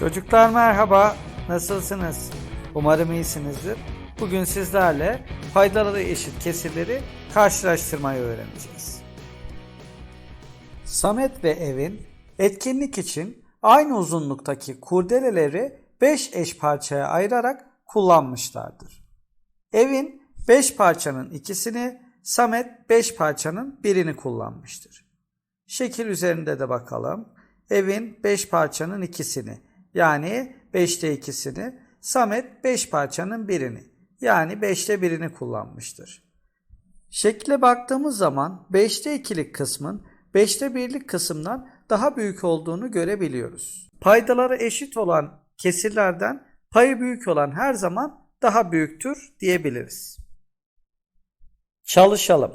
Çocuklar merhaba, nasılsınız? Umarım iyisinizdir. Bugün sizlerle faydaları eşit kesirleri karşılaştırmayı öğreneceğiz. Samet ve Evin etkinlik için aynı uzunluktaki kurdeleleri 5 eş parçaya ayırarak kullanmışlardır. Evin 5 parçanın ikisini, Samet 5 parçanın birini kullanmıştır. Şekil üzerinde de bakalım. Evin 5 parçanın ikisini yani 5'te ikisini, Samet 5 parçanın birini yani 5'te birini kullanmıştır. Şekle baktığımız zaman 5'te ikilik kısmın 5'te birlik kısımdan daha büyük olduğunu görebiliyoruz. Paydaları eşit olan kesirlerden payı büyük olan her zaman daha büyüktür diyebiliriz. Çalışalım.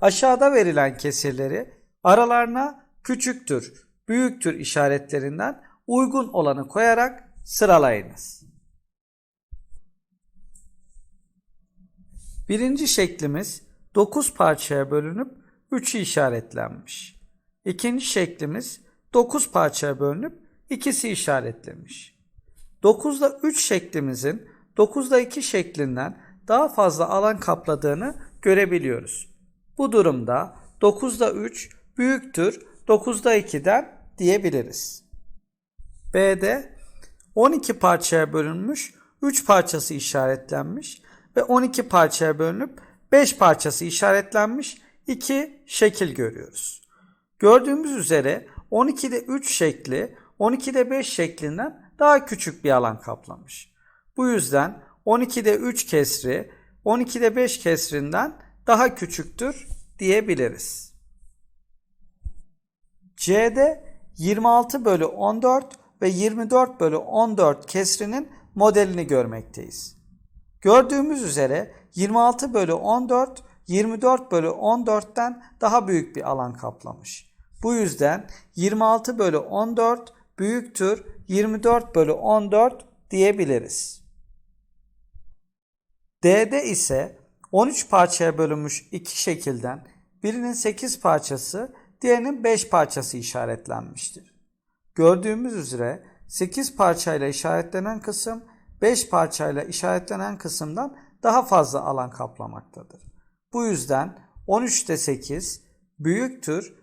Aşağıda verilen kesirleri aralarına küçüktür, büyüktür işaretlerinden uygun olanı koyarak sıralayınız. Birinci şeklimiz 9 parçaya bölünüp 3'ü işaretlenmiş. İkinci şeklimiz 9 parçaya bölünüp ikisi işaretlenmiş. 9'da 3 şeklimizin 9'da 2 şeklinden daha fazla alan kapladığını görebiliyoruz. Bu durumda 9'da 3 büyüktür 9'da 2'den diyebiliriz. B'de 12 parçaya bölünmüş 3 parçası işaretlenmiş ve 12 parçaya bölünüp 5 parçası işaretlenmiş iki şekil görüyoruz. Gördüğümüz üzere 12'de 3 şekli 12'de 5 şeklinden daha küçük bir alan kaplamış. Bu yüzden 12'de 3 kesri 12'de 5 kesrinden daha küçüktür diyebiliriz. C'de 26 bölü 14 ve 24 bölü 14 kesrinin modelini görmekteyiz. Gördüğümüz üzere 26 bölü 14 24 bölü 14'ten daha büyük bir alan kaplamış. Bu yüzden 26 bölü 14 büyüktür 24 bölü 14 diyebiliriz. D'de ise 13 parçaya bölünmüş iki şekilden birinin 8 parçası diğerinin 5 parçası işaretlenmiştir. Gördüğümüz üzere 8 parçayla işaretlenen kısım 5 parçayla işaretlenen kısımdan daha fazla alan kaplamaktadır. Bu yüzden 13'te 8 büyüktür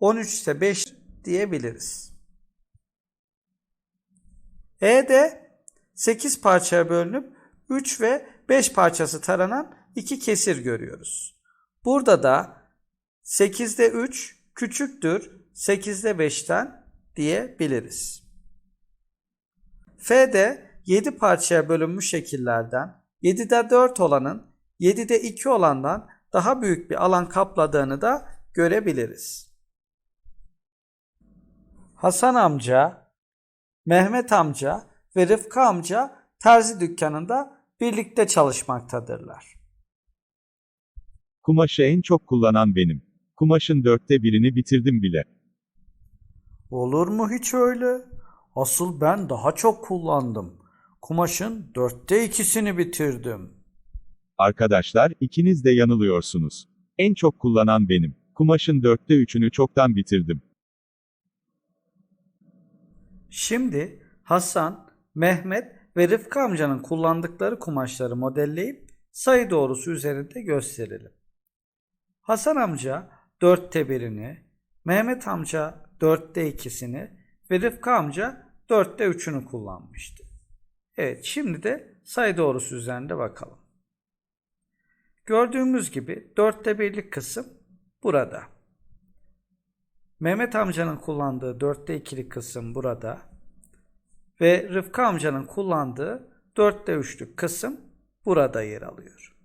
13'te 5 diyebiliriz. E'de 8 parçaya bölünüp 3 ve 5 parçası taranan iki kesir görüyoruz. Burada da 8'de 3 küçüktür 8'de 5'ten diyebiliriz. F'de 7 parçaya bölünmüş şekillerden 7'de 4 olanın 7'de 2 olandan daha büyük bir alan kapladığını da görebiliriz. Hasan amca, Mehmet amca ve Rıfkı amca terzi dükkanında birlikte çalışmaktadırlar. Kumaşı en çok kullanan benim. Kumaşın dörtte birini bitirdim bile. Olur mu hiç öyle? Asıl ben daha çok kullandım. Kumaşın dörtte ikisini bitirdim. Arkadaşlar, ikiniz de yanılıyorsunuz. En çok kullanan benim. Kumaşın dörtte üçünü çoktan bitirdim. Şimdi Hasan, Mehmet ve Rıfkı amcanın kullandıkları kumaşları modelleyip sayı doğrusu üzerinde gösterelim. Hasan amca dörtte birini, Mehmet amca dörtte ikisini ve Rıfkı amca dörtte üçünü kullanmıştı. Evet şimdi de sayı doğrusu üzerinde bakalım. Gördüğümüz gibi dörtte birlik kısım burada. Mehmet amcanın kullandığı dörtte ikilik kısım burada. Ve Rıfkı amcanın kullandığı dörtte üçlük kısım burada yer alıyor.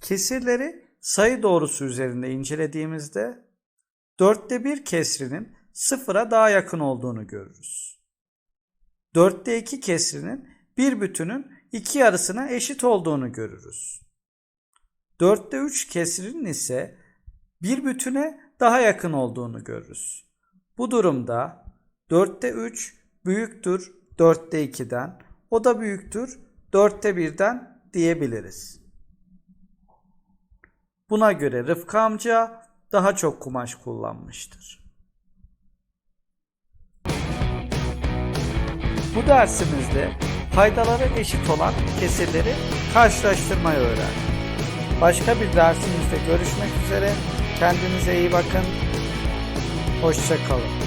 Kesirleri sayı doğrusu üzerinde incelediğimizde dörtte bir kesrinin sıfıra daha yakın olduğunu görürüz. Dörtte iki kesrinin bir bütünün iki yarısına eşit olduğunu görürüz. Dörtte üç kesrinin ise bir bütüne daha yakın olduğunu görürüz. Bu durumda dörtte üç büyüktür dörtte ikiden, o da büyüktür dörtte birden diyebiliriz. Buna göre Rıfkı amca daha çok kumaş kullanmıştır. Bu dersimizde faydaları eşit olan kesirleri karşılaştırmayı öğrendik. Başka bir dersimizde görüşmek üzere. Kendinize iyi bakın. Hoşçakalın.